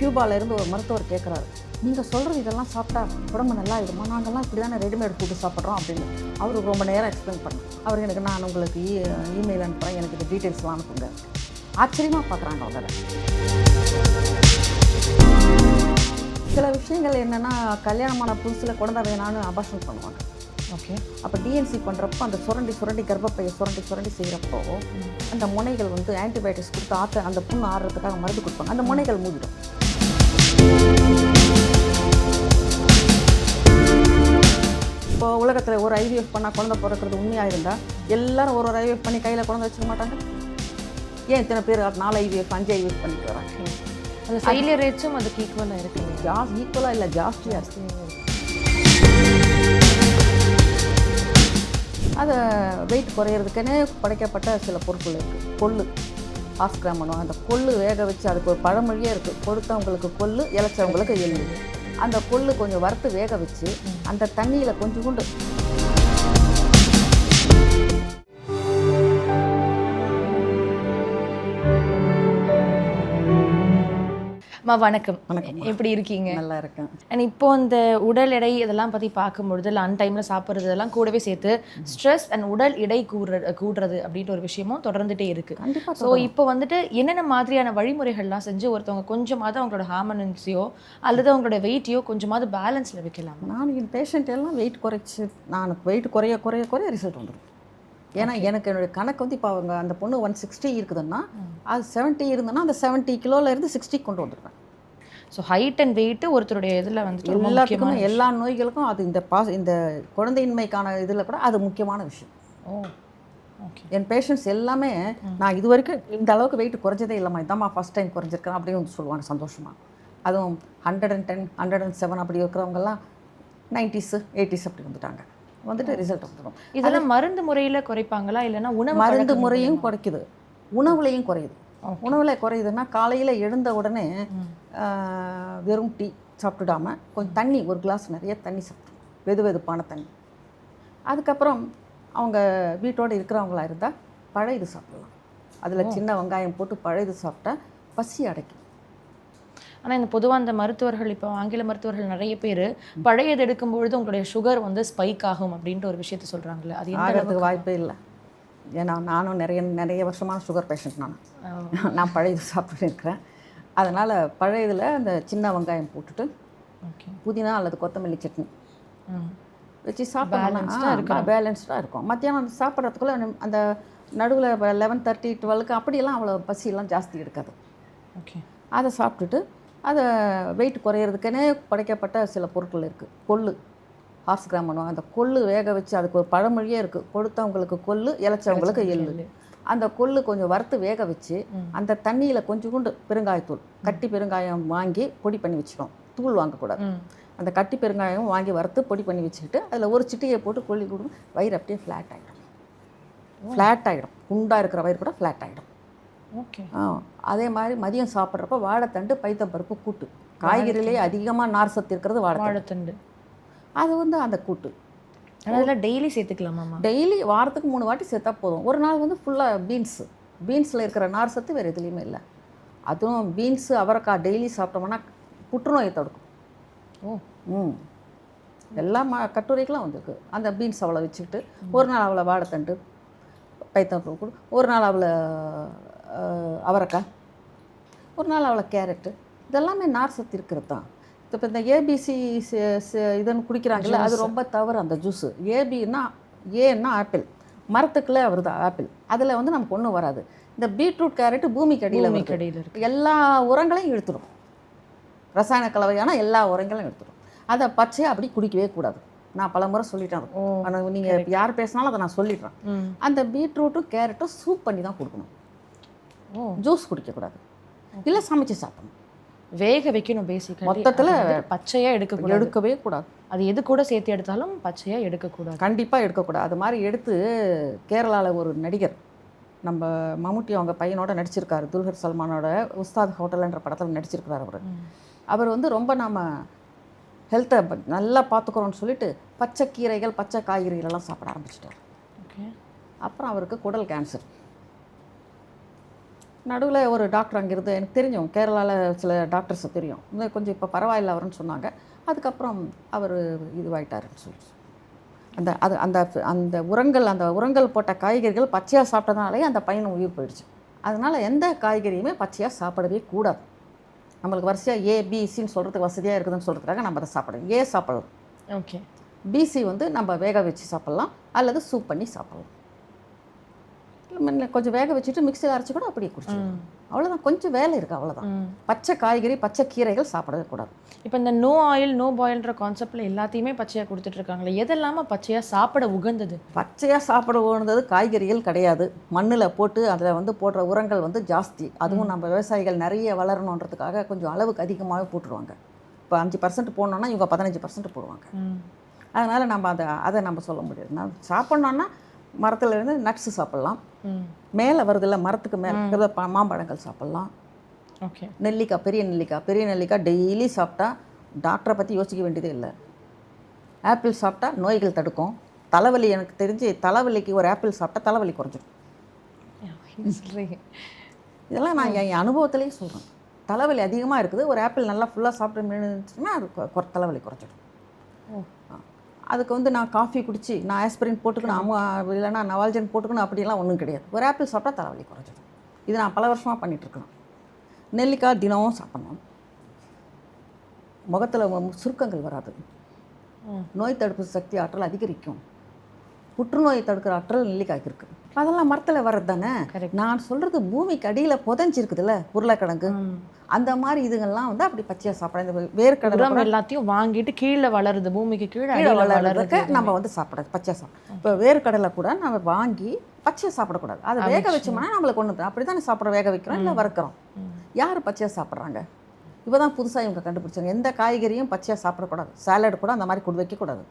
கியூபாலேருந்து ஒரு மருத்துவர் கேட்குறாரு நீங்கள் சொல்கிறது இதெல்லாம் சாப்பிட்டா உடம்பு நல்லா ஆயிடுமா நாங்கள்லாம் இப்படி தானே ரெடிமேட் ஃபுட்டு சாப்பிட்றோம் அப்படின்னு. அவருக்கு ரொம்ப நேரம் எக்ஸ்பிளைன் பண்ணேன் அவர் எனக்கு நான் உங்களுக்கு இ இமெயில் அனுப்புகிறேன் எனக்கு இந்த டீட்டெயில்ஸ்லாம் அனுப்புங்க. ஆச்சரியமாக பார்க்குறாங்க அவங்க அதை. சில விஷயங்கள் என்னென்னா கல்யாணமான புதுசில் குழந்தை வேணான்னு அபாஷன் பண்ணுவாங்க. ஓகே அப்போ டிஎன்சி பண்ணுறப்போ அந்த சுரண்டி சுரண்டி கர்ப்பப்பையை சுரண்டி சுரண்டி செய்கிறப்போ அந்த முனைகள் வந்து ஆன்டிபயோட்டிக்ஸ் கொடுத்து ஆற்ற அந்த புண்ணு ஆடுறதுக்காக மருந்து கொடுப்பாங்க. அந்த முனைகள் மூடிடும் இப்போ உலகத்தில் ஒரு ஐவிஎஃப் பண்ணால் குழந்தை பிறக்கிறது உண்மையாக இருந்தால் எல்லாரும் ஒரு ஒரு ஐவிஎஃப் பண்ணி கையில் குழந்தை வச்சுக்க மாட்டாங்க? ஏன் இத்தனை பேர் நாலு ஐவிஎஃப் அஞ்சு ஐவிஎஃப் பண்ணிட்டு வராங்க? அந்த ஃபெயிலியர் ரேட்ஸும் அதுக்கு ஈக்குவலாக இருக்கு. ஜாஸ் ஈக்குவலாக இல்லை ஜாஸ்தியாக இருக்குது அதை வெயிட் குறையிறதுக்குன்னே படைக்கப்பட்ட சில பொருட்கள் இருக்குது கொள்ளு. ஆஸ்கிராமனம் அந்த கொள்ளு வேக வச்சு அதுக்கு ஒரு பழமொழியே இருக்குது கொடுத்தவங்களுக்கு கொள்ளு இளைச்சவங்களுக்கு எள்ளு. அந்த கொள்ளு கொஞ்சம் வறுத்து வேக வச்சு அந்த தண்ணியில் கொஞ்சம் கொண்டு அம்மா வணக்கம். வணக்கம். எப்படி இருக்கீங்க? நல்லா இருக்கேன். அண்ட் இப்போ இந்த உடல் எடை இதெல்லாம் பற்றி பார்க்கும்பொழுது இல்லை அன் டைமில் சாப்பிட்றது இதெல்லாம் கூடவே சேர்த்து ஸ்ட்ரெஸ் அண்ட் உடல் எடை கூடுற கூடுறது அப்படின்ற ஒரு விஷயமும் தொடர்ந்துட்டே இருக்கு. ஸோ இப்போ வந்துட்டு என்னென்ன மாதிரியான வழிமுறைகள்லாம் செஞ்சு ஒருத்தவங்க கொஞ்சமாவது அவங்களோட ஹார்மோனன்ஸையோ அல்லது அவங்களோட வெயிட்டையோ கொஞ்சமாவது பேலன்ஸில் வைக்கலாம்? நான் என் பேஷண்ட் எல்லாம் வெயிட் குறைச்சி நான் வெயிட் குறைய குறைய குறைய ரிசல்ட் வந்துடும் ஏன்னா எனக்கு என்னுடைய கணக்கு வந்து இப்போ அவங்க அந்த பொண்ணு ஒன் சிக்ஸ்டி இருக்குதுன்னா அது செவன்ட்டி இருந்ததுன்னா அந்த செவன்ட்டி கிலோலேருந்து சிக்ஸ்டி கொண்டு வந்துருவேன். ஸோ ஹைட் அண்ட் வெயிட் ஒருத்தருடைய இதில் ரொம்ப எல்லாத்துக்குமே எல்லா நோய்களுக்கும் அது இந்த பாஸ் இந்த குழந்தையின்மைக்கான இதில் கூட அது முக்கியமான விஷயம். ஓ ஓகே என் பேஷண்ட்ஸ் எல்லாமே நான் இது வரைக்கும் இந்த அளவுக்கு வெயிட் குறைஞ்சதே இல்லைம்மா இதாம்மா ஃபஸ்ட் டைம் குறைஞ்சிருக்கேன் அப்படின்னு வந்து சொல்லுவாங்க சந்தோஷமாக அதுவும் hundred and ten hundred and seven அப்படி இருக்கிறவங்கெல்லாம் நைன்டிஸு எயிட்டிஸ் அப்படி வந்துட்டாங்க. வந்துட்டு ரிசல்ட் வந்துடும். இதெல்லாம் மருந்து முறையில் குறைப்பாங்களா? இல்லைன்னா உணவு மருந்து முறையும் குறைக்குது. உணவுலையும் குறையுது. உணவில் குறையுதுன்னா காலையில் எழுந்த உடனே வெறும் டீ சாப்பிட்டுடாம கொஞ்சம் தண்ணி ஒரு கிளாஸ் நிறைய தண்ணி சாப்பிட்டு வெது வெதுப்பான தண்ணி. அதுக்கப்புறம் அவங்க வீட்டோடு இருக்கிறவங்களா இருந்தால் பழையது சாப்பிடலாம். அதில் சின்ன வெங்காயம் போட்டு பழையது சாப்பிட்டா பசி அடைக்கும். ஆனால் இந்த பொதுவாக அந்த மருத்துவர்கள் இப்போ ஆங்கில மருத்துவர்கள் நிறைய பேர் பழையது எடுக்கும் பொழுது உங்களுடைய சுகர் வந்து ஸ்பைக் ஆகும் அப்படின்ற ஒரு விஷயத்த சொல்கிறாங்களே அது எந்த ஆகிறதுக்கு வாய்ப்பே இல்லை. ஏன்னா நானும் நிறைய நிறைய வருஷமான சுகர் பேஷண்ட் நான். நான் பழையது சாப்பிட்டு இருக்கிறேன். அதனால் பழையதில் அந்த சின்ன வெங்காயம் போட்டுட்டு ஓகே. புதினா அல்லது கொத்தமல்லி சட்னி. வச்சு சாப்பிட்டோம்னா பேலன்ஸ்டாக இருக்கும். மத்தியானம் சாப்பிட்றதுக்குள்ள அந்த நடுவில் லெவன் தேர்ட்டி டுவெல்க்கு அப்படியெல்லாம் அவ்வளோ பசியெல்லாம் ஜாஸ்தி எடுக்காது. ஓகே. அதை சாப்பிட்டுட்டு அதை வெயிட் குறையிறதுக்குன்னே படைக்கப்பட்ட சில பொருட்கள் இருக்குது கொள்ளு. ஹார்ஸ் கிராமனும் அந்த கொள்ளு வேக வச்சு அதுக்கு ஒரு பழமொழியே இருக்குது கொடுத்தவங்களுக்கு கொள்ளு இளைச்சவங்களுக்கு எள்ளு. அந்த கொள்ளு கொஞ்சம் வறுத்து வேக வச்சு அந்த தண்ணியில் கொஞ்சோண்டு பெருங்காயத்தூள் கட்டி பெருங்காயம் வாங்கி பொடி பண்ணி வச்சுக்கணும். தூள் வாங்கக்கூடாது. அந்த கட்டி பெருங்காயம் வாங்கி வறுத்து பொடி பண்ணி வச்சுக்கிட்டு அதில் ஒரு சிட்டியை போட்டு கொள்ளி கொடுக்கும் வயிறு அப்படியே ஃப்ளாட் ஆகிடும் ஃப்ளாட் ஆகிடும் குண்டாக இருக்கிற வயிறு கூட ஃப்ளாட் ஆகிடும் ஓகே. ஆ அதே மாதிரி மதியம் சாப்பிட்றப்ப வாழைத்தண்டு பைத்தம்பருப்பு கூட்டு. காய்கறிலேயே அதிகமாக நார் சத்து இருக்கிறது வாழைத்தண்டு. அது வந்து அந்த கூட்டு. அதெல்லாம் டெய்லி சேர்த்துக்கலாமாம்மா? டெய்லி வாரத்துக்கு மூணு வாட்டி சேர்த்தா போதும். ஒரு நாள் வந்து ஃபுல்லாக பீன்ஸு பீன்ஸில் இருக்கிற நார் சத்து வேறு எதுலேயுமே இல்லை. அதுவும் பீன்ஸு அவரைக்காய் டெய்லி சாப்பிட்டோம்னா புற்றுநோயை தடுக்கும். ஓ. ம். எல்லா ம கட்டுரைக்கெலாம் வந்திருக்கு. அந்த பீன்ஸ் அவளை வச்சுக்கிட்டு ஒரு நாள் அவளை வாழைத்தண்டு கூட ஒரு நாள் அவளை அவரைக்காய் ஒரு நாள் அவளை கேரட்டு இதெல்லாமே நார் சத்து இருக்கிறது தான். இப்போ இந்த ஏபிசி இதுன்னு குடிக்கிறாங்கல்ல அது ரொம்ப தவறு அந்த ஜூஸு. ஏபின்னா ஏன்னா ஆப்பிள். மரத்துக்குள்ளே வருது ஆப்பிள். அதில் வந்து நமக்கு ஒன்றும் வராது. இந்த பீட்ரூட் கேரட்டு பூமிக்கு அடியில். கடையில் இருக்கு. எல்லா உரங்களையும் இழுத்துடும் ரசாயன கலவையான எல்லா உரங்களையும் எடுத்துடும் அதை பச்சையாக அப்படி குடிக்கவே கூடாது. நான் பல முறை சொல்லிட்டேன் ஆனால் நீங்கள் யார் பேசினாலும் அதை நான் சொல்லிடுறேன். அந்த பீட்ரூட்டும் கேரட்டும் சூப் பண்ணி தான் கொடுக்கணும். ஓ. ஜூஸ் குடிக்கக்கூடாது. இல்லை சமைச்சு சாப்பிடணும். வேக வைக்கணும் பேசிக்கலி மொத்தத்துல பச்சையாக எடுக்கக்கூடாது. எடுக்கவே கூடாது. அது எது கூட சேர்த்து எடுத்தாலும் பச்சையாக எடுக்கக்கூடாது. கண்டிப்பாக எடுக்கக்கூடாது. அது மாதிரி எடுத்து கேரளாவில் ஒரு நடிகர் நம்ம மம்முட்டி அவங்க பையனோட நடிச்சிருக்காரு. துல்கர் சல்மானோட உஸ்தாத் ஹோட்டல்ன்ற படத்தில் நடிச்சிருக்கிறார் அவர். அவர் வந்து ரொம்ப நாம் ஹெல்த்தை நல்லா பார்த்துக்குறோம்னு சொல்லிட்டு பச்சை கீரைகள் பச்சை காய்கறிகளெல்லாம் சாப்பிட ஆரம்பிச்சிட்டார். ஓகே அப்புறம் அவருக்கு குடல் கேன்சர் நடுவில் ஒரு டாக்டர் அங்கிருந்து எனக்கு தெரிஞ்சவங்க கேரளாவில் சில டாக்டர்ஸை தெரியும். கொஞ்சம் இப்போ பரவாயில்ல அவருன்னு சொன்னாங்க. அதுக்கப்புறம் அவர் இதுவாயிட்டாருன்னு சொல்லி அந்த அது அந்த அந்த உரங்கள் அந்த உரங்கள் போட்ட காய்கறிகள் பச்சையாக சாப்பிட்டதுனாலே அந்த பையன் உயிர் போயிடுச்சு. அதனால் எந்த காய்கறியுமே பச்சையாக சாப்பிடவே கூடாது. நம்மளுக்கு வரிசையாக ஏ பிசின்னு சொல்கிறதுக்கு வசதியாக இருக்குதுன்னு சொல்கிறதுக்காக நம்ம அதை சாப்பிடணும். ஏ சாப்பிடலாம் ஓகே. பிசி வந்து நம்ம வேக வச்சு சாப்பிட்லாம். அல்லது சூப் பண்ணி சாப்பிட்லாம். இல்ல, முன்ன கொஞ்சம் வேக வச்சுட்டு மிக்ஸியில் அரைச்சி கூட அப்படியே குடிச்சிடலாம் அவ்வளோதான் கொஞ்சம் வேலை இருக்குது அவ்வளோதான் பச்சை காய்கறி பச்சை கீரைகள் சாப்பிடவே கூடாது. இப்போ இந்த நோ ஆயில் நோ பாயில்ன்ற கான்செப்ட்ல எல்லாத்தையுமே பச்சையா கொடுத்துட்டு இருக்காங்களே எதெல்லாம பச்சையா சாப்பிட உகந்தது? பச்சையாக சாப்பிட உகந்தது காய்கறிகள் கிடையாது. மண்ணில் போட்டு அதில் வந்து போடுற உரங்கள் வந்து ஜாஸ்தி. அதுவும் நம்ம விவசாயிகள் நிறைய வளரணுன்றதுக்காக கொஞ்சம் அளவுக்கு அதிகமாகவே போட்டுருவாங்க. இப்போ அஞ்சு பர்சன்ட் போடணுன்னா இவங்க பதினஞ்சு பர்சன்ட் போடுவாங்க. அதனால் நம்ம அதை அதை நம்ம சொல்ல முடியாது. நான் சாப்பிட்ணுன்னா மரத்துல இருந்து நட்ஸு சாப்பிட்லாம் மேலே வருதுல்ல மரத்துக்கு மேலே மாம்பழங்கள் சாப்பிட்லாம். ஓகே. நெல்லிக்காய் பெரிய நெல்லிக்காய் பெரிய நெல்லிக்காய் டெய்லி சாப்பிட்டா டாக்டரை பற்றி யோசிக்க வேண்டியதே இல்லை. ஆப்பிள் சாப்பிட்டா நோய்கள் தடுக்கும். தலைவலி எனக்கு தெரிஞ்சு தலைவலிக்கு ஒரு ஆப்பிள் சாப்பிட்டா தலைவலி குறைஞ்சிடும் இதெல்லாம் நான் என் அனுபவத்திலேயே சொல்கிறேன் தலைவலி அதிகமாக இருக்குது. ஒரு ஆப்பிள் நல்லா ஃபுல்லாக சாப்பிட்டு இருந்துச்சுன்னா அது தலைவலி குறைஞ்சிடும் ஓ. அதுக்கு வந்து நான் காஃபி குடிச்சு நான் ஆஸ்பிரின் போட்டுக்கணும் அம்மா இல்லைன்னா நவால்ஜன் போட்டுக்கணும் அப்படிலாம் ஒன்றும் கிடையாது. ஒரு ஆப்பிள் சாப்பிட்டா தலைவலி குறைஞ்சிடும் இது நான் பல வருஷமாக பண்ணிகிட்ருக்கேன் நெல்லிக்காய் தினமும் சாப்பிடணும். முகத்தில் சுருக்கங்கள் வராது. நோய் தடுப்பு சக்தி ஆற்றல் அதிகரிக்கும். புற்றுநோய் தடுக்கிற ஆற்றல் நெல்லிக்காய்க்கு இருக்குது அதெல்லாம் மரத்தில் வர்றது தானே. நான் சொல்கிறது பூமிக்கு அடியில் புதைஞ்சிருக்குதுல்ல உருளைக்கிழங்கு. அந்த மாதிரி இதுங்கெல்லாம் வந்து அப்படி பச்சையாக சாப்பிட இந்த வேர்க்கடலை எல்லாத்தையும் வாங்கிட்டு கீழே வளருது பூமிக்கு கீழே வளர்றதுக்கு நம்ம வந்து சாப்பிடாது பச்சையாக சாப்பிடும் இப்போ வேர்க்கடலை கூட நம்ம வாங்கி பச்சையாக சாப்பிடக்கூடாது. அதை வேக வச்சோம்னா நம்மளுக்கு ஒன்று அப்படி தானே சாப்பிட வேக வைக்கிறோம் இல்லை வறுக்கிறோம். யார் பச்சையாக சாப்பிட்றாங்க? இப்போ தான் புதுசாக இவங்க கண்டுபிடிச்சாங்க. எந்த காய்கறியும் பச்சையாக சாப்பிடக்கூடாது. சாலட் கூட அந்த மாதிரி கொடு வைக்கக்கூடாது.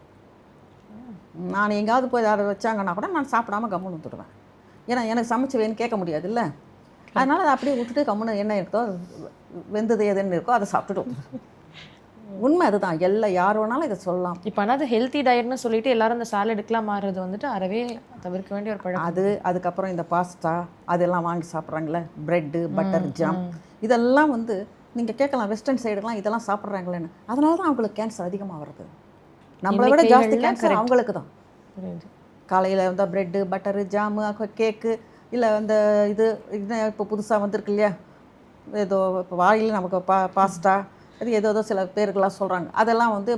நான் எங்கேயாவது போய் யாரை வச்சாங்கன்னா கூட நான் சாப்பிடாம கம்முன்னு விட்டுடுவேன் ஏன்னா எனக்கு சமைச்சு வேணும்னு கேட்க முடியாதுல்ல. அதனால் அதை அப்படியே விட்டுட்டு கம்முன்னு என்ன இருக்கோ வெந்தது எதுன்னு இருக்கோ அதை சாப்பிட்டுட்டு வந்துடுவேன். உண்மை அதுதான். எல்லாம் யார் வேணாலும் இதை சொல்லலாம். இப்போ ஆனால் அது ஹெல்த்தி டயட்னு சொல்லிட்டு எல்லாரும் அந்த சாலடுக்கெலாம் மாறுறது வந்துட்டு அறவே தவிர்க்க வேண்டிய ஒரு பழக்கம். அது அதுக்கப்புறம் இந்த பாஸ்தா அதெல்லாம் வாங்கி சாப்பிட்றாங்களே ப்ரெட்டு பட்டர் ஜாம் இதெல்லாம் வந்து நீங்கள் கேட்கலாம் வெஸ்டர்ன் சைடுலாம் இதெல்லாம் சாப்பிட்றாங்களேன்னு. அதனால தான் அவங்களுக்கு கேன்சர் அதிகமாக வருது நம்மளை விட ஜாஸ்தி கேன்சர். அவங்களுக்கு தான் காலையில் வந்து ப்ரெட்டு பட்டரு ஜாமு கேக்கு இல்லை அந்த இது இது இப்போ புதுசாக வந்திருக்கு இல்லையா? ஏதோ இப்போ வாயில் நமக்கு பா பாஸ்தா அது ஏதோ ஏதோ சில பேருக்கெல்லாம் சொல்கிறாங்க அதெல்லாம் வந்து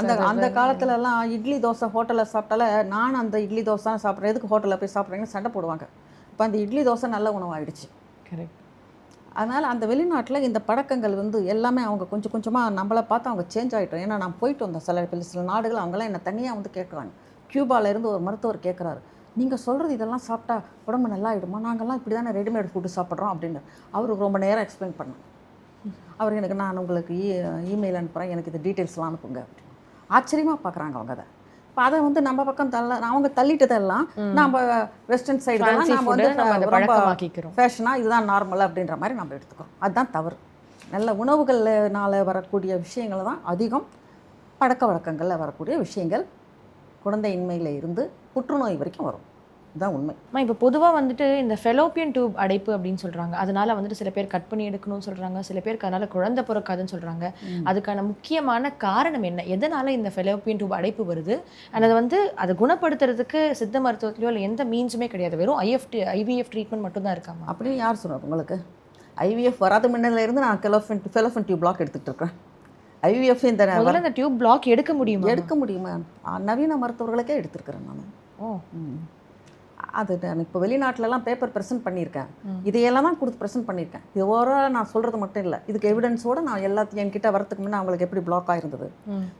அந்த அந்த காலத்துலலாம் இட்லி தோசை ஹோட்டலில் சாப்பிட்டால நான் அந்த இட்லி தோசை சாப்பிட்றேன். எதுக்கு ஹோட்டலில் போய் சாப்பிட்றீங்கன்னு சண்டை போடுவாங்க. இப்போ அந்த இட்லி தோசை நல்ல உணவாயிடுச்சு. கரெக்ட் அதனால் அந்த வெளிநாட்டில் இந்த பழக்கங்கள் வந்து எல்லாமே அவங்க கொஞ்சம் கொஞ்சமாக நம்மளை பார்த்து அவங்க சேஞ்ச் ஆகிட்டோம் ஏன்னா நான் போயிட்டு வந்தேன். சில சில- சில நாடுகள் அவங்களாம் என்னை தனியாக வந்து கேட்குறாங்க. கியூபாவிலேருந்து ஒரு மருத்துவர் கேட்குறாரு. நீங்கள் சொல்கிறது இதெல்லாம் சாப்பிட்டா உடம்பு நல்லா ஆகிடுமா நாங்கள்லாம் இப்படி தானே ரெடிமேட் ஃபுட்டு சாப்பிட்றோம் அப்படின்னு. அவருக்கு ரொம்ப நேரம் எக்ஸ்பிளைன் பண்ணேன். அவர் எனக்கு நான் உங்களுக்கு e-, இ இமெயில் அனுப்புகிறேன் எனக்கு இது டீட்டெயில்ஸ்லாம் அனுப்புங்க அப்படின்னு. ஆச்சரியமாக பார்க்குறாங்க அவங்க அதை. இப்போ அதை வந்து நம்ம பக்கம் தள்ள அவங்க தள்ளிட்டதெல்லாம் நம்ம வெஸ்டர்ன் சைடு ஃபேன்சி நம்ம வந்து ரொம்ப ஃபேஷனாக இதுதான் நார்மல் அப்படின்ற மாதிரி நம்ம எடுத்துக்கிறோம் அதுதான் தவறு. நல்ல உணவுகள்னால வரக்கூடிய விஷயங்கள் தான் அதிகம் பழக்க வழக்கங்களில் வரக்கூடிய விஷயங்கள் குழந்தையின்மையில் இருந்து புற்றுநோய் வரைக்கும் வரும். இதுதான் உண்மை. அம்மா இப்போ பொதுவாக வந்துட்டு இந்த ஃபெலோப்பியன் டியூப் அடைப்பு அப்படின்னு சொல்கிறாங்க அதனால வந்துட்டு சில பேர் கட் பண்ணி எடுக்கணும்னு சொல்கிறாங்க சில பேருக்கு அதனால குழந்தை பிறக்காதுன்னு சொல்கிறாங்க அதுக்கான முக்கியமான காரணம் என்ன? எதனால இந்த ஃபெலோப்பியன் டியூப் அடைப்பு வருது? அண்ட் அதை வந்து அதை குணப்படுத்துறதுக்கு சித்த மருத்துவத்திலயோ இல்லை எந்த மீன்ஸுமே கிடையாது. வெறும் ஐஎஃப்டி ஐவிஎஃப் ட்ரீட்மெண்ட் மட்டும் தான் இருக்காமா அப்படின்னு யார் சொன்னார் உங்களுக்கு? ஐவிஎஃப் வராத முன்னில இருந்து நான் கெலோஃபன் ஃபெலோஃபன் டியூப் பிளாக் எடுத்துகிட்டு இருக்கேன் ஐவிஎஃப் இந்த இந்த டியூப் பிளாக் எடுக்க முடியுமா? எடுக்க முடியுமா? நவீன மருத்துவர்களுக்கே எடுத்திருக்கிறேன் நான். ஓ. ம். அது நான் இப்போ வெளிநாட்டிலலாம் பேப்பர் ப்ரெசென்ட் பண்ணியிருக்கேன். இதையெல்லாம் தான் கொடுத்து ப்ரெசென்ட் பண்ணியிருக்கேன். இது ஓவரால் நான் சொல்கிறது மட்டும் இல்லை. இதுக்கு எவிடன்ஸோடு நான் எல்லாத்தையும் என்கிட்ட வரத்துக்கு முன்னே அவங்களுக்கு எப்படி பிளாக் ஆயிருந்தது.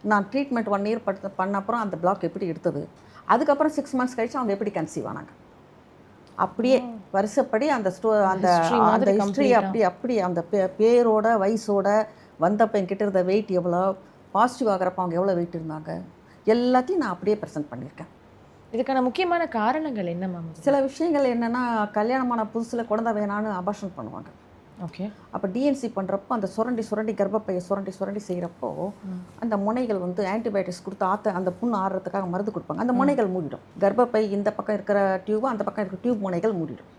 நான் ட்ரீட்மெண்ட் ஒன் இயர் படுத்த பண்ண அப்புறம் அந்த பிளாக் எப்படி எடுத்தது? அதுக்கப்புறம் சிக்ஸ் மந்த்ஸ் கழிச்சு அவங்க எப்படி கன்சீவ் ஆனாங்க? அப்படியே வருஷப்படி அந்த ஸ்டோ அந்த அந்த ஹிஸ்ட்ரி. அப்படி அப்படி அந்த பே- பேரோட வயசோட வந்தப்போ என்கிட்ட இருந்த வெயிட் எவ்வளோ பாசிட்டிவ் ஆகிறப்ப அவங்க எவ்வளோ வெயிட் இருந்தாங்க? எல்லாத்தையும் நான் அப்படியே ப்ரெசென்ட் பண்ணியிருக்கேன். இதுக்கான முக்கியமான காரணங்கள் என்ன மேம் சில விஷயங்கள் என்னென்னா கல்யாணமான புதுசில் குழந்தை வேணான்னு அபார்ஷன் பண்ணுவாங்க. ஓகே அப்போ டிஎன்சி பண்ணுறப்போ அந்த சுரண்டி சுரண்டி கர்ப்பப்பையை சுரண்டி சுரண்டி செய்கிறப்போ அந்த முனைகள் வந்து ஆன்டிபயோட்டிக்ஸ் கொடுத்து ஆத்த அந்த புண்ணு ஆறுறதுக்காக மருந்து கொடுப்பாங்க. அந்த முனைகள் மூடிடும். கர்ப்பப்பை இந்த பக்கம் இருக்கிற டியூபும் அந்த பக்கம் இருக்கிற டியூப் முனைகள் மூடிடும்.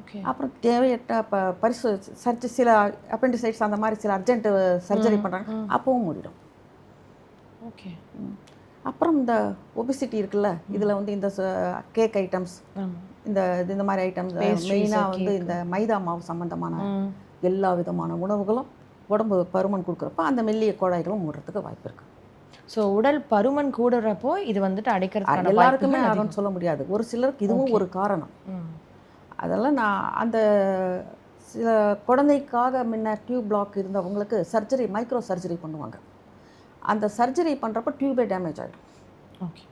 ஓகே அப்புறம் தேவையற்ற ப பரிசு சர்ஜரி சில அப்பெண்டிசைட்ஸ் அந்த மாதிரி சில அர்ஜென்ட் சர்ஜரி பண்ணுறாங்க அப்பவும் மூடிடும். ஓகே அப்புறம் இந்த ஒபிசிட்டி இருக்குல்ல இதில் வந்து இந்த கேக் ஐட்டம்ஸ் இந்த இந்த மாதிரி ஐட்டம்ஸ் மெயினாக வந்து. இந்த மைதா மாவு சம்மந்தமான எல்லா விதமான உணவுகளும் உடம்பு பருமன் கொடுக்குறப்ப அந்த மெல்லிய குழாய்களும் மூடுறதுக்கு வாய்ப்பு இருக்குது ஸோ உடல் பருமன் கூடுறப்போ இது வந்துட்டு அடைக்கிறதுக்கான எல்லாருக்குமே ஆகும்னு சொல்ல முடியாது. ஒரு சிலருக்கு இதுவும் ஒரு காரணம். அதெல்லாம் நான் அந்த சில குழந்தைக்காக முன்ன டியூப் பிளாக் இருந்தவங்களுக்கு சர்ஜரி மைக்ரோ சர்ஜரி பண்ணுவாங்க. அந்த சர்ஜரி பண்ணுறப்ப டியூபே டேமேஜ் ஆகிடும் ஓகே.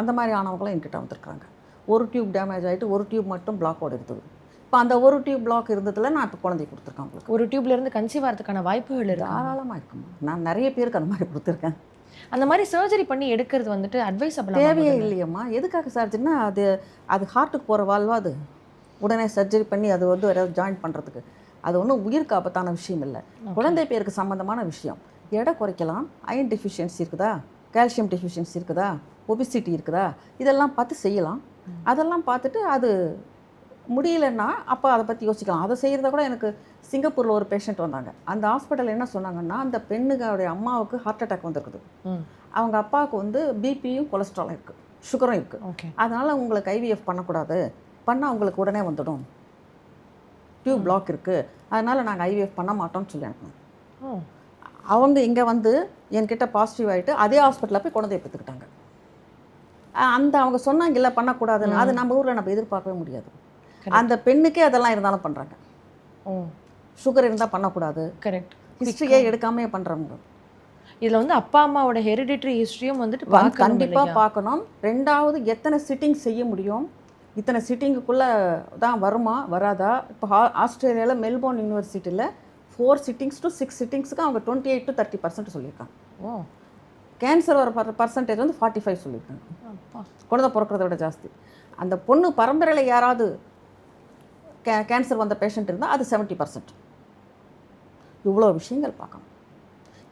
அந்த மாதிரி ஆனவங்களும் என்கிட்ட வந்திருக்காங்க. ஒரு டியூப் டேமேஜ் ஆகிட்டு ஒரு டியூப் மட்டும் பிளாக்கோடு இருந்தது இப்போ அந்த ஒரு டியூப் பிளாக் இருந்ததுல நான் இப்போ குழந்தை கொடுத்துருக்கேன் உங்களுக்கு ஒரு டியூப்ல இருந்து கன்சீவ் ஆகிறதுக்கான வாய்ப்புகள் இருக்கு? தாராளமாக இருக்குமா? நான் நிறைய பேருக்கு அந்த மாதிரி கொடுத்துருக்கேன். அந்த மாதிரி சர்ஜரி பண்ணி எடுக்கிறது வந்துட்டு அட்வைசபிள் தேவையே இல்லையம்மா. எதுக்காக சர்ஜரினா அது அது ஹார்ட்டுக்கு போகிற வால்வா அது? உடனே சர்ஜரி பண்ணி அது வந்து ஏதாவது ஜாயின் பண்ணுறதுக்கு அது ஒன்றும் உயிருக்கு ஆபத்தான விஷயம் இல்லை. குழந்தை பேருக்கு சம்மந்தமான விஷயம். எடை குறைக்கலாம் அயன் டெஃபிஷியன்சி இருக்குதா? கால்சியம் டெஃபிஷியன்சி இருக்குதா? ஒபிசிட்டி இருக்குதா? இதெல்லாம் பார்த்து செய்யலாம். அதெல்லாம் பார்த்துட்டு அது முடியலன்னா அப்போ அதை பற்றி யோசிக்கலாம். அதை செய்கிறத கூட எனக்கு சிங்கப்பூரில் ஒரு பேஷண்ட் வந்தாங்க. அந்த ஹாஸ்பிட்டல் என்ன சொன்னாங்கன்னா அந்த பெண்ணுகளுடைய அம்மாவுக்கு ஹார்ட் அட்டாக் வந்திருக்குது. அவங்க அப்பாவுக்கு வந்து பிபியும் கொலஸ்ட்ராலும் இருக்குது சுகரும் இருக்குது ஓகே. அதனால் உங்களுக்கு ஐவிஎஃப் பண்ணக்கூடாது. பண்ணால் உங்களுக்கு உடனே வந்துடும். டியூப் பிளாக் இருக்குது அதனால் நாங்கள் ஐவிஎஃப் பண்ண மாட்டோம்னு சொல்லி அனுப்பினோம். அவங்க இங்கே வந்து என்கிட்ட பாசிட்டிவ் ஆகிட்டு அதே ஹாஸ்பிட்டலில் போய் குழந்தைய பெற்றுக்கிட்டாங்க. அந்த அவங்க சொன்னாங்க இல்லை பண்ணக்கூடாதுன்னு அது நம்ம ஊரில் நம்ம எதிர்பார்க்கவே முடியாது. அந்த பெண்ணுக்கே அதெல்லாம் இருந்தாலும் பண்ணுறாங்க ஓ. சுகர் இருந்தால் பண்ணக்கூடாது. கரெக்ட் ஹிஸ்ட்ரியே எடுக்காமே பண்ணுறவங்க இதுல வந்து அப்பா அம்மாவோட ஹெரிடிட்டரி ஹிஸ்டரியும் வந்துட்டு கண்டிப்பாக? பார்க்கணும் ரெண்டாவது எத்தனை சிட்டிங் செய்ய முடியும்? இத்தனை சிட்டிங்குக்குள்ளே தான் வருமா வராதா? இப்போ ஆ- ஆஸ்திரேலியால மெல்போர்ன் யூனிவர்சிட்டியில் ஃபோர் சிட்டிங்ஸ் டு சிக்ஸ் சிட்டிங்ஸ்க்கு அவங்க twenty eight to thirty percent சொல்லியிருக்காங்க. ஓ. கேன்சர் வர பர்சன்டேஜ் வந்து ஃபார்ட்டி ஃபைவ் சொல்லியிருக்காங்க. அப்பா. குழந்தை பிறக்கிறத விட ஜாஸ்தி. அந்த பொண்ணு பரம்பரையில் யாராவது கே கேன்சர் வந்த பேஷண்ட் இருந்தால் அது செவன்ட்டி பர்சன்ட் இவ்வளோ விஷயங்கள் பார்க்கணும்.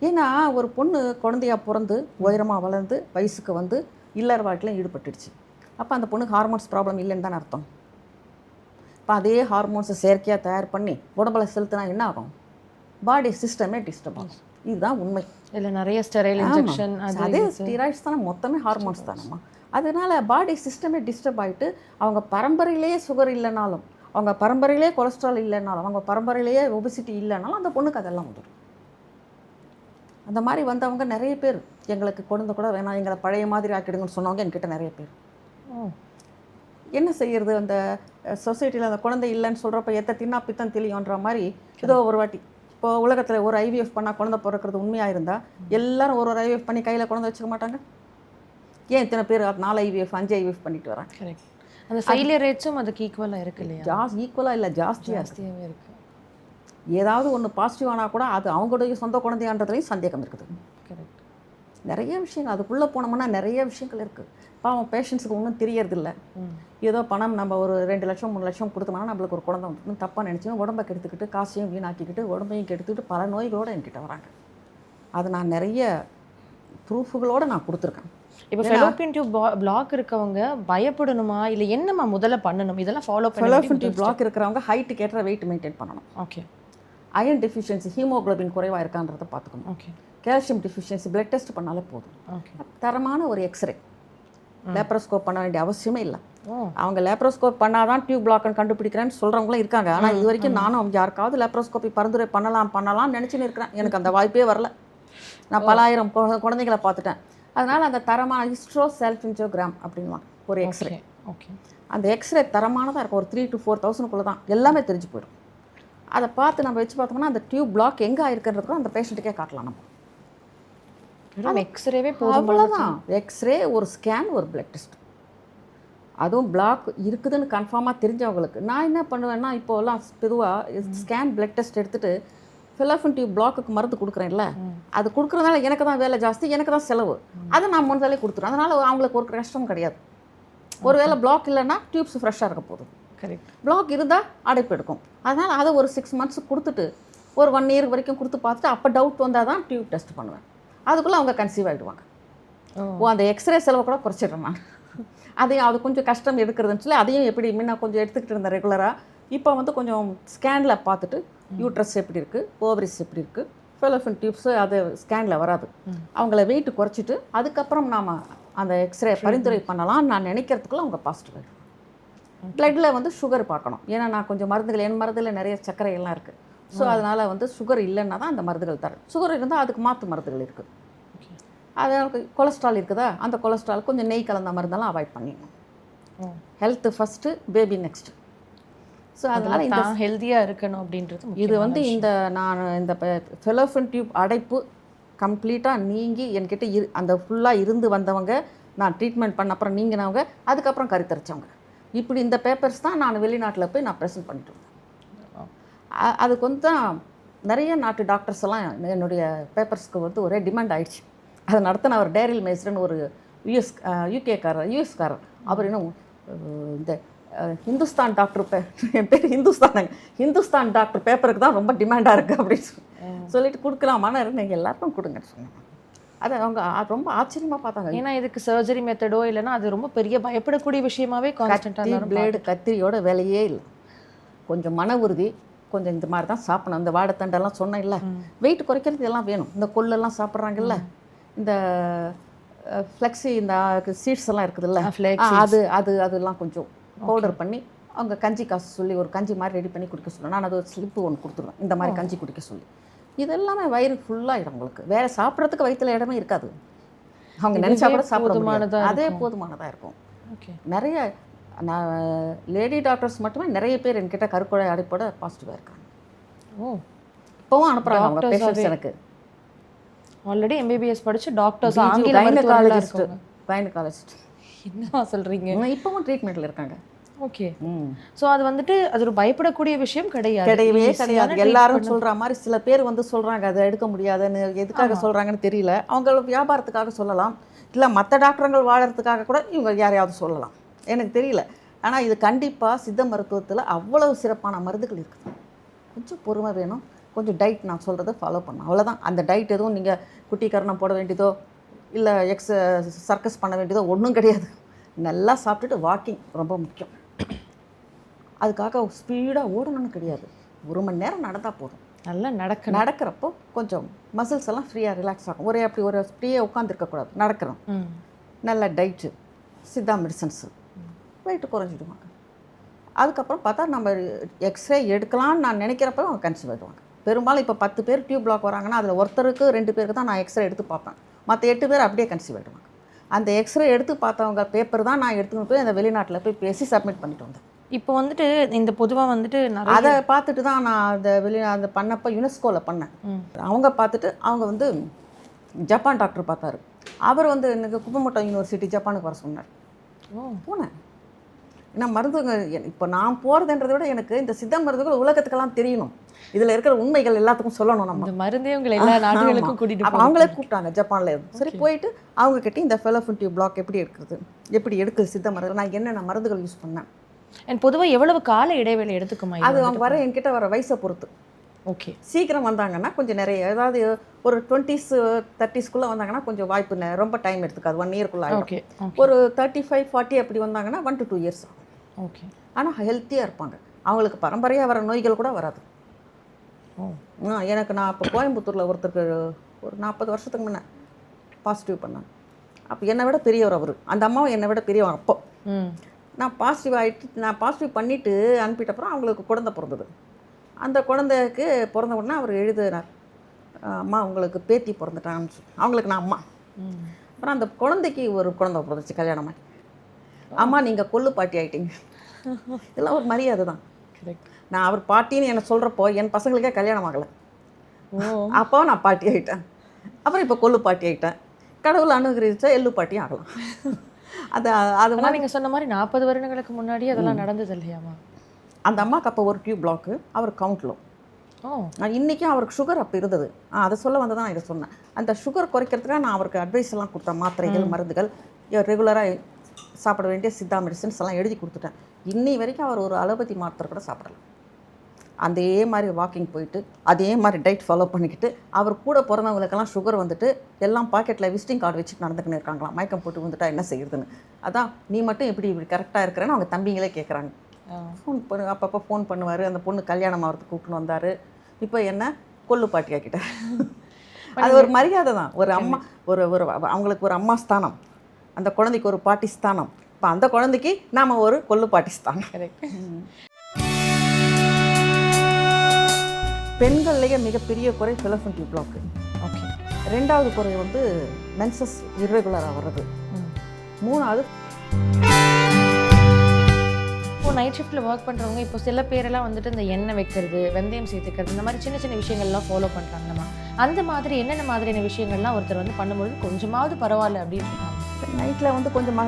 ஏன்னா ஒரு பொண்ணு குழந்தையா பிறந்து உயரமாக வளர்ந்து வயசுக்கு வந்து இல்லற வாழ்க்கையில் ஈடுபட்டுடுச்சு. அப்போ அந்த பொண்ணுக்கு ஹார்மோன்ஸ் ப்ராப்ளம் இல்லைன்னு தானே அர்த்தம். இப்போ அதே ஹார்மோன்ஸை செயற்கையாக தயார் பண்ணி உடம்புல செலுத்தினா என்ன ஆகும்? பாடி சிஸ்டமே டிஸ்டர்ப் ஆகும். இதுதான் உண்மை. இதுல நிறைய ஸ்டெரைல். இன்ஜெக்ஷன் அது. ஸ்டீராய்ட்ஸ் தானே மொத்தமே ஹார்மோன்ஸ் தானேம்மா. அதனால பாடி சிஸ்டமே டிஸ்டர்ப் ஆயிட்டு அவங்க பரம்பரையிலேயே சுகர் இல்லைனாலும் அவங்க பரம்பரையிலேயே கொலஸ்ட்ரால் இல்லைனாலும் அவங்க பரம்பரையிலேயே ஒபிசிட்டி இல்லைனாலும் அந்த பொண்ணுக்கு அதெல்லாம் வந்துடும். அந்த மாதிரி வந்தவங்க நிறைய பேர். எங்களுக்கு குழந்தை கூட வேணாம் எங்களை பழைய மாதிரி ஆக்கிடுங்கன்னு சொன்னவங்க என்கிட்ட நிறைய பேர். என்ன செய்யறது அந்த சொசைட்டியில் அந்த குழந்தை இல்லைன்னு சொல்கிறப்ப எத்த தின்னா பித்தம் தெளியுன்ற மாதிரி ஏதோ ஒரு வாட்டி இப்போ உலகத்தில் ஒரு ஐவிஎஃப் பண்ணால் குழந்தை பிறக்கிறது உண்மையாக இருந்தால் எல்லாரும் ஒரு ஒரு ஐவிஎஃப் பண்ணி கையில் குழந்தை வச்சுக்க மாட்டாங்க? ஏன் இத்தனை பேர் நாலு ஐவிஎஃப் அஞ்சு ஐவிஎஃப் பண்ணிட்டு வராங்க? கரெக்ட் அந்த ஃபெயிலியர் ரேட்ஸும் அதுக்கு ஈக்குவலா இருக்கு இல்லையா? ஜாஸ் ஈக்குவலாக இல்லை ஜாஸ்தியாக இருக்கு. ஜாஸ்தியாவே இருக்கு. ஏதாவது ஒன்று பாசிட்டிவ் ஆனால் கூட அது அவங்களுடைய சொந்த குழந்தையான்றதுலையும் சந்தேகம் இருக்குது. நிறைய விஷயங்கள் அதுக்குள்ளே போனோம்னா நிறைய விஷயங்கள் இருக்குது பாவம் பேஷண்ட்ஸுக்கு ஒன்றும் தெரியறதில்ல. ஏதோ பணம் நம்ம ஒரு ரெண்டு லட்சம் மூணு லட்சம் கொடுத்தோம்னா நம்மளுக்கு ஒரு குழந்தை வந்து தப்பாக நினச்சின்னு உடம்பை கெடுத்துக்கிட்டு காசையும் வீணாக்கிக்கிட்டு உடம்பையும் கெடுத்துக்கிட்டு பல நோய்களோடு என்கிட்ட வராங்க. அது நான் நிறைய ப்ரூஃபுகளோடு நான் கொடுத்துருக்கேன். இப்போ ஃபெலோப்பியன் டியூப் பிளாக் இருக்கவங்க பயப்படணுமா? இல்ல என்னம்மா முதல்ல பண்ணணும்? இதெல்லாம் ஃபாலோ ஃபெலோஃபின் பண்ணி பிளாக் இருக்கிறவங்க ஹைட்டுக்கு ஏற்ற வெயிட் மெயின்டைன் பண்ணணும். ஓகே அயன் டெஃபிஷியன்சி ஹீமோகுளோபின் குறைவாக இருக்கான்றதை பார்த்துக்கணும். Okay calcium deficiency blood test பண்ணாலே போதும். தரமான ஒரு எக்ஸ்ரே லேப்ரோஸ்கோப் பண்ண வேண்டிய அவசியமே இல்லை. அவங்க லேப்ரோஸ்கோப் பண்ணாதான் டியூப் பிளாக்னு கண்டுபிடிக்கிறேன்னு சொல்கிறவங்களும் இருக்காங்க. ஆனால் இது வரைக்கும் நானும் யாருக்காவது லேப்ரோஸ்கோப்பி பரிந்துரை பண்ணலாம் பண்ணலாம் நினச்சின்னு இருக்கிறேன். எனக்கு அந்த வாய்ப்பே வரல. நான் பல ஆயிரம் பார்த்துட்டேன். அதனால் அந்த தரமான ஹிஸ்ட்ரோ செல்ஃபின்ஜோகிராம் அப்படின்வாங்க ஒரு எக்ஸ்ரே ஓகே அந்த எக்ஸ்ரே தரமானதாக இருக்கும். ஒரு த்ரீ டு ஃபோர் தௌசண்ட்குள்ளே தான் எல்லாமே தெரிஞ்சு போயிடும். அதை பார்த்து நம்ம வச்சு பார்த்தோம்னா அந்த டியூப் பிளாக் எங்கே ஆயிருக்குன்றது அந்த பேஷண்ட்டுக்கே காட்டலாம் நம்ம. வெறும் எக்ஸ்ரேவே அவ்வளோதான் எக்ஸ்ரே ஒரு ஸ்கேன் ஒரு பிளட் டெஸ்ட் அதுவும் பிளாக் இருக்குதுன்னு கன்ஃபார்மாக தெரிஞ்சவங்களுக்கு. நான் என்ன பண்ணுவேன்னா இப்போலாம் பொதுவாக ஸ்கேன் பிளட் டெஸ்ட் எடுத்துட்டு ஃபிலோஃபின் டியூப் பிளாக்குக்கு மருந்து கொடுக்குறேன்ல அது கொடுக்குறதுனால எனக்கு தான் வேலை ஜாஸ்தி எனக்கு தான் செலவு. அதை நான் முன்னாலே கொடுத்துருவேன். அதனால் அவங்களுக்கு ஒரு கஷ்டம் கிடையாது. ஒருவேளை பிளாக் இல்லைன்னா டியூப்ஸ் ஃப்ரெஷ்ஷாக இருக்க போதும். கரெக்ட் பிளாக் இருந்தால் அடைப்பு எடுக்கும். அதனால் அதை ஒரு சிக்ஸ் மந்த்ஸ் கொடுத்துட்டு ஒரு ஒன் இயர் வரைக்கும் கொடுத்து பார்த்துட்டு அப்போ டவுட் வந்தால் தான் டியூப் டெஸ்ட் பண்ணுவேன். அதுக்குள்ளே அவங்க கன்சீவ் ஆகிடுவாங்க ஓ. அந்த எக்ஸ்ரே செலவை கூட குறைச்சிடுறேன் நான் அதையும் அது கொஞ்சம் கஷ்டம் எடுக்கிறதுன்னு சொல்லி அதையும் எப்படி முன்ன கொஞ்சம் எடுத்துக்கிட்டு இருந்தேன் ரெகுலராக இப்போ வந்து கொஞ்சம் ஸ்கேனில் பார்த்துட்டு யூட்ரஸ் எப்படி இருக்குது ஓவரிஸ் எப்படி இருக்குது ஃபெலோஃபின் டியூப்ஸு அது ஸ்கேனில் வராது. அவங்கள வெயிட் குறைச்சிட்டு அதுக்கப்புறம் நாம் அந்த எக்ஸ்ரே பரிந்துரை பண்ணலாம் நான் நினைக்கிறதுக்குள்ள அவங்க பாசிட்டிவ் ஆகிடும் பிளட்டில் வந்து சுகர் பார்க்கணும். ஏன்னா நான் கொஞ்சம் மருந்துகள் என் மருந்தில் நிறைய சர்க்கரை எல்லாம் இருக்குது ஸோ அதனால் வந்து சுகர் இல்லைன்னா தான் அந்த மருந்துகள் தரேன் சுகர் இருந்தால் அதுக்கு மாற்று மருந்துகள் இருக்குது அதாவது கொலஸ்ட்ரால் இருக்குதா? அந்த கொலஸ்ட்ரால் கொஞ்சம் நெய் கலந்த மருந்தெல்லாம் அவாய்ட் பண்ணிடணும். Health first baby next so அதனால் அதனால இந்த தான் ஹெல்த்தியா இருக்கணும் அப்படின்றது இது வந்து. இந்த நான் இந்த ஃபெலோஃபின் டியூப் அடைப்பு கம்ப்ளீட்டாக நீங்கி என்கிட்ட இரு அந்த ஃபுல்லாக இருந்து வந்தவங்க நான் ட்ரீட்மெண்ட் பண்ண அப்புறம் நீங்கினவங்க அதுக்கப்புறம் கருத்தரிச்சவங்க. இப்படி இந்த பேப்பர்ஸ் தான் நான் வெளிநாட்டில் போய் நான் ப்ரெசென்ட் பண்ணிட்டு வந்தேன் அ- அதுக்கு வந்து தான் நிறைய நாட்டு டாக்டர்ஸ் எல்லாம் என்னுடைய பேப்பர்ஸ்க்கு வந்து ஒரே டிமாண்ட் ஆயிடுச்சு. அதை நடத்தின அவர் டேரில் மேஸ்டன் ஒரு யூஎஸ் யூகேக்காரர் யூஎஸ்காரர் அவர் இன்னும் இந்த ஹிந்துஸ்தான் டாக்டர் பே என் பேர் ஹிந்துஸ்தானுங்க ஹிந்துஸ்தான் டாக்டர் பேப்பருக்கு தான் ரொம்ப டிமாண்டாக இருக்குது அப்படின்னு சொல்லி சொல்லிட்டு கொடுக்கலாமான்னு நீங்கள் எல்லாருக்கும் கொடுங்கன்னு சொன்னாங்க. அதை அவங்க ரொம்ப ஆச்சரியமாக பார்த்தாங்க. ஏன்னா இதுக்கு சர்ஜரி மெத்தடோ இல்லைன்னா அது ரொம்ப பெரிய பயப்படக்கூடிய விஷயமாவே கான்ஸ்டன்டா கத்தி எல்லாரும் பிளேடு கத்திரியோட வேலையே இல்லை. கொஞ்சம் மன உறுதி கொஞ்சம் இந்த மாதிரி தான் சாப்பிடணும். இந்த வாழைத்தண்டெல்லாம் சொன்னேன் இல்லை வெயிட் குறைக்கிறது எல்லாம் வேணும். இந்த கொள்ளெல்லாம் சாப்பிட்றாங்கல்ல. இந்த ஃப்ளெக்ஸி இந்த சீட்ஸ் எல்லாம் இருக்குதுல்ல. அது அது அதெல்லாம் கொஞ்சம் பவுடர் பண்ணி அவங்க கஞ்சி காசு சொல்லி ஒரு கஞ்சி மாதிரி ரெடி பண்ணி குடிக்க சொல்லுவேன் நான் அது ஒரு ஸ்லிப்பு ஒன்று கொடுத்துருவேன். இந்த மாதிரி கஞ்சி குடிக்க சொல்லி. இதெல்லாமே வயிறு ஃபுல்லாகிடும் உங்களுக்கு வேற சாப்பிட்றதுக்கு வயிற்றுல இடமே இருக்காது. அவங்க நினைச்சா கூட சாப்பிட அதே. போதுமானதாக இருக்கும். ஓகே. நிறைய நான் லேடி டாக்டர்ஸ் மட்டுமே நிறைய பேர் என்கிட்ட கருக்குழாய் அடைப்போட பாசிட்டிவாக இருக்காங்க. ஓ. இப்போவும் அனுப்புகிறாங்க அவங்க பேஷண்ட்ஸ். எனக்கு. ஆல்ரெடி எம்பிபிஎஸ் படிச்சு டாக்டர்ஸ் ஆங்கில கைனகாலஜிஸ்ட் கைனகாலஜிஸ்ட் என்ன சொல்றீங்க? இப்போவும் ட்ரீட்மெண்ட்டில் இருக்காங்க. ஓகே சோ அது வந்துட்டு அது ஒரு பயப்படக்கூடிய விஷயம் கிடையாது. கிடையவே கிடையாது. எல்லாரும் சொல்ற மாதிரி சில பேர் வந்து சொல்றாங்க அதை எடுக்க முடியாதுன்னு எதுக்காக சொல்றாங்கன்னு தெரியல. அவங்க வியாபாரத்துக்காக சொல்லலாம். இல்லை மற்ற டாக்டருங்கள் வாழறதுக்காக கூட இவங்க யாரையாவது சொல்லலாம். எனக்கு தெரியல. ஆனால் இது கண்டிப்பாக சித்த மருத்துவத்தில் அவ்வளவு சிறப்பான மருந்துகள் இருக்குது கொஞ்சம் பொறுமை வேணும். கொஞ்சம் டயட் நான் சொல்கிறத ஃபாலோ பண்ணணும். அவ்வளோதான் அந்த டயட் எதுவும் நீங்கள் குட்டி கரணம் போட வேண்டியதோ இல்லை எக்ஸ் சர்க்கஸ் பண்ண வேண்டியதோ ஒன்றும் கிடையாது. நல்லா சாப்பிட்டுட்டு வாக்கிங் ரொம்ப முக்கியம். அதுக்காக ஸ்பீடாக ஓடணும்னு கிடையாது. ஒரு மணி நேரம் நடந்தால் போதும். நல்லா நடக்கணும். நடக்கிறப்போ கொஞ்சம் மசில்ஸ் எல்லாம் ஃப்ரீயாக ரிலாக்ஸ் ஆகும். ஒரே அப்படி ஒரு ஃப்ரீயாக உட்காந்துருக்கக்கூடாது நடக்கிறோம். நல்ல டயட்டு சித்தா மெடிசன்ஸு வெயிட்டு குறைஞ்சிடுவாங்க. அதுக்கப்புறம் பார்த்தா நம்ம எக்ஸ்ரே எடுக்கலாம்னு நான் நினைக்கிறப்ப அவங்க கன்சீவ் ஆகிடுவாங்க பெரும்பாலும் இப்போ பத்து பேர் டியூப் பிளாக் வராங்கன்னா அதில் ஒருத்தருக்கு ரெண்டு பேருக்கு தான் நான் எக்ஸ்ரே எடுத்து பார்ப்பேன். மற்ற எட்டு பேர் அப்படியே கன்சீவ் ஆகிடுவாங்க அந்த எக்ஸ்ரே எடுத்து பார்த்தவங்க பேப்பர் தான் நான் எடுத்துன்னு போய் அந்த வெளிநாட்டில் போய் பேசி சப்மிட் பண்ணிட்டு வந்தேன். இப்போ வந்துட்டு இந்த பொதுவா வந்துட்டு அதை பார்த்துட்டு தான் நான் அந்த வெளி அந்த பண்ணப்போ யுனெஸ்கோவில் பண்ணேன். அவங்க பார்த்துட்டு அவங்க வந்து ஜப்பான் டாக்டர் பார்த்தாரு. அவர் வந்து எனக்கு குப்பமோட்டோ யூனிவர்சிட்டி ஜப்பானுக்கு வர சொன்னார். ஓ. போனேன். ஏன்னா மருந்துங்க எ- இப்போ நான் போகிறதுன்றதை விட எனக்கு இந்த சித்த மருந்துகள் உலகத்துக்கெல்லாம் தெரியணும். இதில் இருக்கிற உண்மைகள் எல்லாத்துக்கும் சொல்லணும் நம்ம. மருந்தே உங்களை எல்லா நாடுகளுக்கும் அப்ப அவங்களே கூப்பிட்டாங்க ஜப்பான்ல. சரி போயிட்டு அவங்க கிட்ட இந்த ஃபெலோஃபின் டியூப் பிளாக் எப்படி எடுக்கிறது? எப்படி எடுக்குது சித்த மருந்து நான் என்னென்ன மருந்துகள் யூஸ் பண்ணேன்? அண்ட் பொதுவா எவ்வளவு கால இடைவேளை எடுத்துக்குமா அது அவங்க வர என்கிட்ட வர வயசை பொறுத்து. ஓகே. சீக்கிரம் வந்தாங்கன்னா கொஞ்சம் நிறைய அதாவது ஒரு டுவெண்ட்டிஸ் தேர்ட்டிஸ்க்குள்ளே வந்தாங்கன்னா கொஞ்சம் வாய்ப்பு ரொம்ப டைம் எடுத்துக்காது. ஒன் இயர்க்குள்ள ஒரு தேர்ட்டி ஃபைவ் ஃபார்ட்டி அப்படி வந்தாங்கன்னா ஒன் டு டூ இயர்ஸ் ஆகும். ஓகே. ஆனால் ஹெல்த்தியாக இருப்பாங்க. அவங்களுக்கு பரம்பரையாக வர நோய்கள் கூட வராது. ஓ. ஆ, எனக்கு நான் இப்போ கோயம்புத்தூரில் ஒருத்தருக்கு ஒரு நாற்பது வருஷத்துக்கு முன்னே பாசிட்டிவ் பண்ணேன் அப்போ என்னை விட பெரியவர் அவர். அந்த அம்மாவும் என்னை விட பெரியவர் அப்போ. ம். நான் பாசிட்டிவ் ஆகிட்டு நான் பாசிட்டிவ் பண்ணிவிட்டு அனுப்பிட்ட அப்புறம் அவங்களுக்கு குழந்தை பிறந்தது. அந்த குழந்தைக்கு பிறந்த உடனே அவர் எழுதினார் அம்மா உங்களுக்கு பேத்தி பிறந்துட்டான்னு சொல்லி. அவங்களுக்கு நான் அம்மா. அப்புறம் அந்த குழந்தைக்கு ஒரு குழந்தை பிறந்துச்சு கல்யாணமாகி அம்மா நீங்கள் கொள்ளு பாட்டி ஆயிட்டீங்க. இதெல்லாம் ஒரு மரியாதை தான். நான் அவர் பாட்டின்னு என்ன சொல்கிறப்போ என் பசங்களுக்கே கல்யாணம் ஆகலை. ஓ. அப்போ நான் பாட்டி ஆகிட்டேன் அப்புறம் இப்போ கொள்ளு பாட்டி ஆகிட்டேன் கடவுள் அனுகிரகிச்சா எள்ளு பாட்டியும் ஆகலாம். அது அது ஆனா நீங்க சொன்ன மாதிரி நாற்பது வருடங்களுக்கு முன்னாடி அதெல்லாம் நடந்தது இல்லையாமா அந்த அம்மாவுக்கு அப்போ ஒரு டியூப் பிளாக்கு அவர் கவுண்ட்லும் ஓ. நான் இன்றைக்கும் அவருக்கு சுகர் அப்போ இருந்தது. ஆ அதை சொல்ல வந்து தான் இதை சொன்னேன். அந்த சுகர் குறைக்கிறதுக்காக நான் அவருக்கு அட்வைஸ் எல்லாம் கொடுத்தேன். மாத்திரைகள் மருந்துகள் ரெகுலராக சாப்பிட வேண்டிய சித்தா மெடிசன்ஸ் எல்லாம் எழுதி கொடுத்துட்டேன். இன்னி வரைக்கும் அவர் ஒரு அலோபதி மாத்திரை கூட சாப்பிடல. அதே மாதிரி வாக்கிங் போயிட்டு அதே மாதிரி டயட் ஃபாலோ பண்ணிக்கிட்டு அவர் கூட பிறந்தவங்களுக்கெல்லாம் சுகர் வந்துட்டு எல்லாம் பாக்கெட்டில் விசிட்டிங் கார்டு வச்சுட்டு நடந்துக்கின்னு இருக்காங்களாம். மயக்கம் போட்டு வந்துட்டா என்ன செய்யுதுன்னு அதான் நீ மட்டும் எப்படி இப்படி கரெக்டாக இருக்கிறேன்னு அவங்க தம்பிங்களே கேட்குறாங்க ஃபோன் பண்ணு அப்பப்போ ஃபோன் பண்ணுவார். அந்த பொண்ணு கல்யாணம் ஆகிறதுக்கு கூப்பிட்டு வந்தார். இப்போ என்ன? கொள்ளு பாட்டி ஆக்கிட்டார் அது ஒரு மரியாதை தான். ஒரு அம்மா ஒரு ஒரு அவங்களுக்கு ஒரு அம்மா ஸ்தானம். அந்த குழந்தைக்கு ஒரு பாட்டி ஸ்தானம் இப்போ அந்த குழந்தைக்கு நாம் ஒரு கொள்ளு பாட்டி ஸ்தானம் கரெக்ட் பெண்கள்லேயே மிகப்பெரிய குறை ஃபிலோஃபன் டியூப் பிளாக்கு ஓகே ரெண்டாவது குறை வந்து மென்சஸ் இர்ரெகுலராக வர்றது. மூணாவது இப்போ நைட் ஷிஃப்ட்டில் ஒர்க் பண்ணுறவங்க இப்போ சில பேரெல்லாம் வந்துட்டு இந்த எண்ணெய் வைக்கிறது வெந்தயம் சேர்த்துக்கிறது இந்த மாதிரி சின்ன சின்ன விஷயங்கள்லாம் ஃபாலோ பண்ணுறாங்கம்மா அந்த மாதிரி என்னென்ன மாதிரியான விஷயங்கள்லாம் ஒருத்தர் வந்து பண்ணும்போது கொஞ்சமாவது பரவாயில்ல அப்படின்னு நைட்டில் வந்து கொஞ்சம்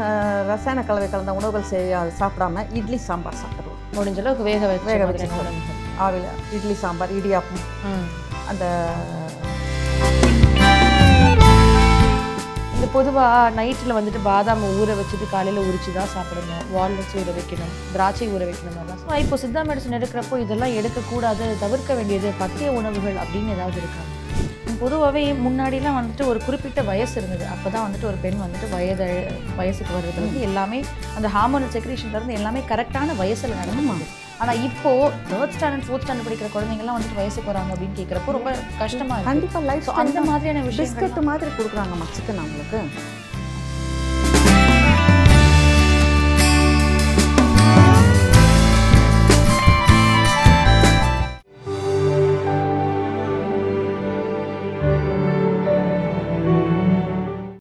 ரசாயன கலவை கலந்த உணவுகள் செய்ய சாப்பிடாம இட்லி சாம்பார் சாப்பிடுவோம் முடிஞ்ச அளவுக்கு வேக வச்சு வேக வச்சு ஆவில இட்லி சாம்பார் இடியாப்பம் அந்த இந்த பொதுவாக நைட்டில் வந்துட்டு பாதாம் ஊற வச்சுட்டு காலையில் உரிச்சு தான் சாப்பிடணும். வால்நட்ஸ் ஊற வைக்கணும் திராட்சை ஊற வைக்கணும் அதெல்லாம் இப்போ சித்தா மெடிசன் எடுக்கிறப்போ இதெல்லாம் எடுக்கக்கூடாது தவிர்க்க வேண்டியது பத்திய உணவுகள் அப்படின்னு ஏதாவது இருக்கா? பொதுவாகவே முன்னாடிலாம் வந்துட்டு ஒரு குறிப்பிட்ட வயசு இருந்தது. அப்போ தான் வந்துட்டு ஒரு பெண் வந்துட்டு வயது வயசுக்கு வர்றதுல இருந்து எல்லாமே அந்த ஹார்மோனல் செக்ரேஷன்லேருந்து எல்லாமே கரெக்டான வயசில் நடந்துமாங்க ஆனால் இப்போ தேர்ட் ஸ்டாண்டர்ட் ஃபோர்த் ஸ்டாண்டர்ட் படிக்கிற குழந்தைங்கலாம் வந்துட்டு வயசுக்கு வராங்க அப்படின்னு கேட்குறப்போ ரொம்ப கஷ்டமாக கண்டிப்பாக லைஃப் அந்த மாதிரியான பிஸ்கட் மாதிரி கொடுக்குறாங்கம்மா சிக்கன் அவங்களுக்கு